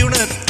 உணர்த்த